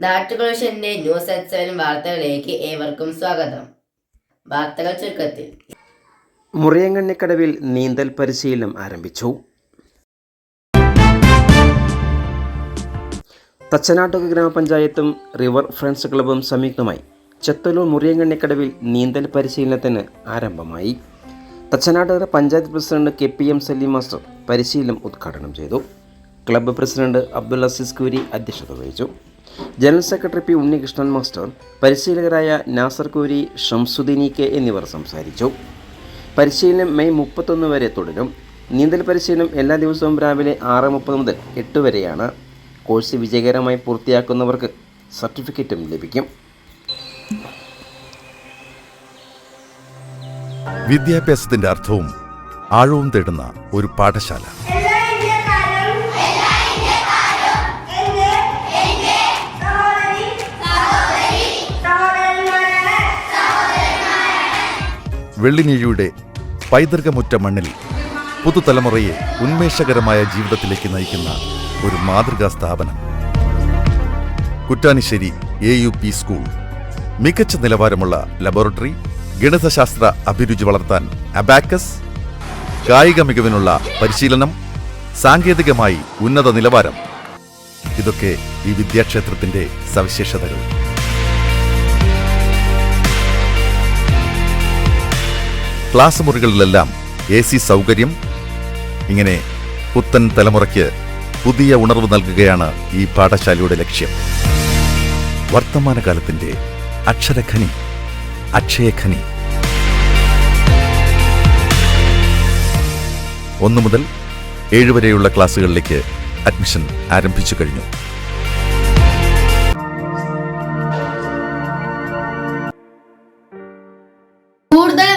നാട്ടുകൊളിഷന്റെ news at വാർത്തകളിലേക്ക് ഏവർക്കും സ്വാഗതം. വാർത്തകൾ ചുരുക്കത്തിൽ. മുറിയങ്ങണ്ണിക്കടവിൽ നീന്തൽ പരിശീലനം ആരംഭിച്ചു. തച്ചനാട്ടുക ഗ്രാമപഞ്ചായത്തും റിവർ ഫ്രണ്ട്സ് ക്ലബും സംയുക്തമായി ചെത്തലൂർ മുറിയങ്ങണ്ണിക്കടവിൽ നീന്തൽ പരിശീലനത്തിന് ആരംഭമായി. Thachanattukara panchayat president K P M Saleem master പരിശീലനം ഉദ്ഘാടനം ചെയ്തു. ക്ലബ്ബ് പ്രസിഡന്റ് അബ്ദുൽ അസീസ് കൂരി അധ്യക്ഷത വഹിച്ചു. General secretary P Unnikrishnan master പരിശീലകരായ Nasar കോരി ഷംസുദ്ദീനി കെ എന്നിവർ സംസാരിച്ചു. പരിശീലനം മെയ് മുപ്പത്തൊന്ന് വരെ തുടരും. നീന്തൽ പരിശീലനം എല്ലാ ദിവസവും രാവിലെ ആറ് മുപ്പത് മുതൽ എട്ട് വരെയാണ്. കോഴ്സ് വിജയകരമായി പൂർത്തിയാക്കുന്നവർക്ക് സർട്ടിഫിക്കറ്റും ലഭിക്കും. വിദ്യാഭ്യാസത്തിന്റെ അർത്ഥവും ആഴവും തേടുന്ന ഒരു പാഠശാല. വെള്ളിനീഴിയുടെ പൈതൃകമുറ്റ മണ്ണിൽ പുതുതലമുറയെ ഉന്മേഷകരമായ ജീവിതത്തിലേക്ക് നയിക്കുന്ന ഒരു മാതൃകാ സ്ഥാപനം. Kuttanissery A U P school മികച്ച നിലവാരമുള്ള ലബോറട്ടറി ഗണിതശാസ്ത്ര അഭിരുചി വളർത്താൻ അബാക്കസ് കായിക മികവിനുള്ള പരിശീലനം സാങ്കേതികമായി ഉന്നത നിലവാരം. ഇതൊക്കെ ഈ വിദ്യാക്ഷേത്രത്തിന്റെ സവിശേഷതകൾ. ക്ലാസ് മുറികളിലെല്ലാം എ സി സൗകര്യം. ഇങ്ങനെ പുത്തൻ തലമുറയ്ക്ക് പുതിയ ഉണർവ് നൽകുകയാണ് ഈ പാഠശാലയുടെ ലക്ഷ്യം. വർത്തമാനകാലത്തിന്റെ അക്ഷരഖനി അക്ഷയഖനി. ഒന്നു മുതൽ ഏഴ് വരെയുള്ള ക്ലാസ്സുകളിലേക്ക് അഡ്മിഷൻ ആരംഭിച്ചു കഴിഞ്ഞു.